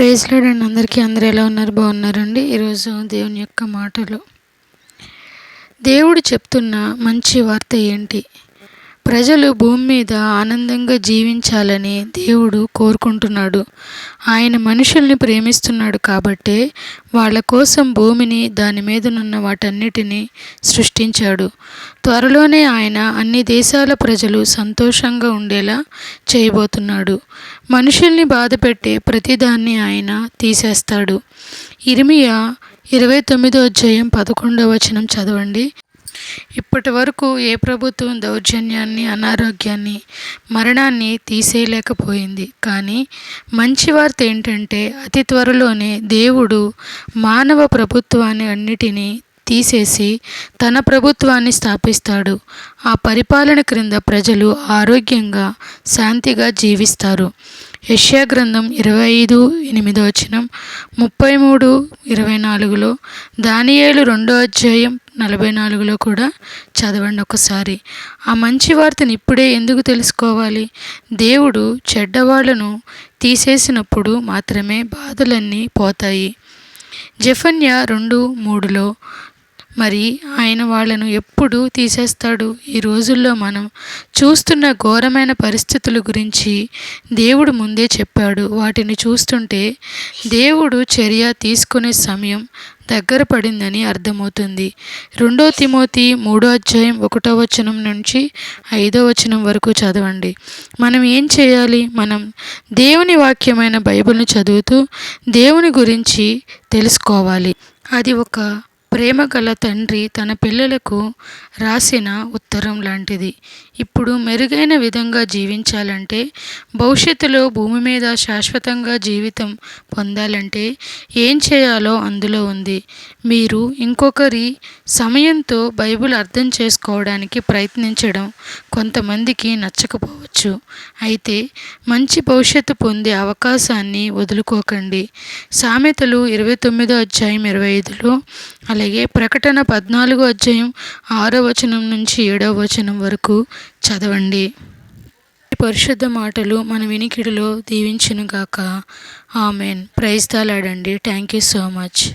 Praise అండి. అందరికీ అందరు ఎలా ఉన్నారు? బాగున్నారండి. ఈరోజు దేవుని యొక్క మాటలు. దేవుడు చెప్తున్న మంచి వార్త ఏంటి? ప్రజలు భూమి మీద ఆనందంగా జీవించాలని దేవుడు కోరుకుంటున్నాడు. ఆయన మనుషుల్ని ప్రేమిస్తున్నాడు కాబట్టే వాళ్ళ కోసం భూమిని దాని మీదనున్న వాటన్నిటినీ సృష్టించాడు. త్వరలోనే ఆయన అన్ని దేశాల ప్రజలు సంతోషంగా ఉండేలా చేయబోతున్నాడు. మనుషుల్ని బాధపెట్టే ప్రతిదాన్ని ఆయన తీసేస్తాడు. ఇరిమియా ఇరవై తొమ్మిదో అధ్యాయం పదకొండవ వచనం చదవండి. ఇప్పటి వరకు ఏ ప్రభుత్వం దౌర్జన్యాన్ని అనారోగ్యాన్ని మరణాన్ని తీసేయలేకపోయింది. కానీ మంచి వార్త ఏంటంటే అతి త్వరలోనే దేవుడు మానవ ప్రభుత్వాన్ని అన్నిటినీ తీసేసి తన ప్రభుత్వాన్ని స్థాపిస్తాడు. ఆ పరిపాలన క్రింద ప్రజలు ఆరోగ్యంగా శాంతిగా జీవిస్తారు. యష్యా గ్రంథం ఇరవై ఐదు ఎనిమిదో వచనం ముప్పై మూడు ఇరవై నాలుగులో దానియేలు రెండో అధ్యాయం నలభై నాలుగులో కూడా చదవండి ఒకసారి. ఆ మంచి వార్తను ఇప్పుడే ఎందుకు తెలుసుకోవాలి? దేవుడు చెడ్డవాళ్ళను తీసేసినప్పుడు మాత్రమే బాధలన్నీ పోతాయి. జఫన్య రెండు మూడులో మరి ఆయన వాళ్ళను ఎప్పుడు తీసేస్తాడు? ఈ రోజుల్లో మనం చూస్తున్న ఘోరమైన పరిస్థితుల గురించి దేవుడు ముందే చెప్పాడు. వాటిని చూస్తుంటే దేవుడు చర్య తీసుకునే సమయం దగ్గర పడిందని అర్థమవుతుంది. రెండో తిమోతి మూడో అధ్యాయం ఒకటో వచనం నుంచి ఐదో వచనం వరకు చదవండి. మనం ఏం చేయాలి? మనం దేవుని వాక్యమైన బైబిల్ని చదువుతూ దేవుని గురించి తెలుసుకోవాలి. అది ఒక ప్రేమ గల తండ్రి తన పిల్లలకు రాసిన ఉత్తరం లాంటిది. ఇప్పుడు మెరుగైన విధంగా జీవించాలంటే భవిష్యత్తులో భూమి మీద శాశ్వతంగా జీవితం పొందాలంటే ఏం చేయాలో అందులో ఉంది. మీరు ఇంకొకరి సమయంతో బైబిల్ అర్థం చేసుకోవడానికి ప్రయత్నించడం కొంతమందికి నచ్చకపోవచ్చు. అయితే మంచి భవిష్యత్తు పొందే అవకాశాన్ని వదులుకోకండి. సామెతలు ఇరవై తొమ్మిదో అధ్యాయం ఇరవై ఐదులో అలాగే ప్రకటన పద్నాలుగో అధ్యాయం ఆరో వచనం నుంచి ఏడవ వచనం వరకు చదవండి. పరిశుద్ధ మాటలు మన వినికిడిలో దీవించునుగాక. ఆమెన్. ప్రైజ్ తాలాడండి థ్యాంక్ యూ సో మచ్.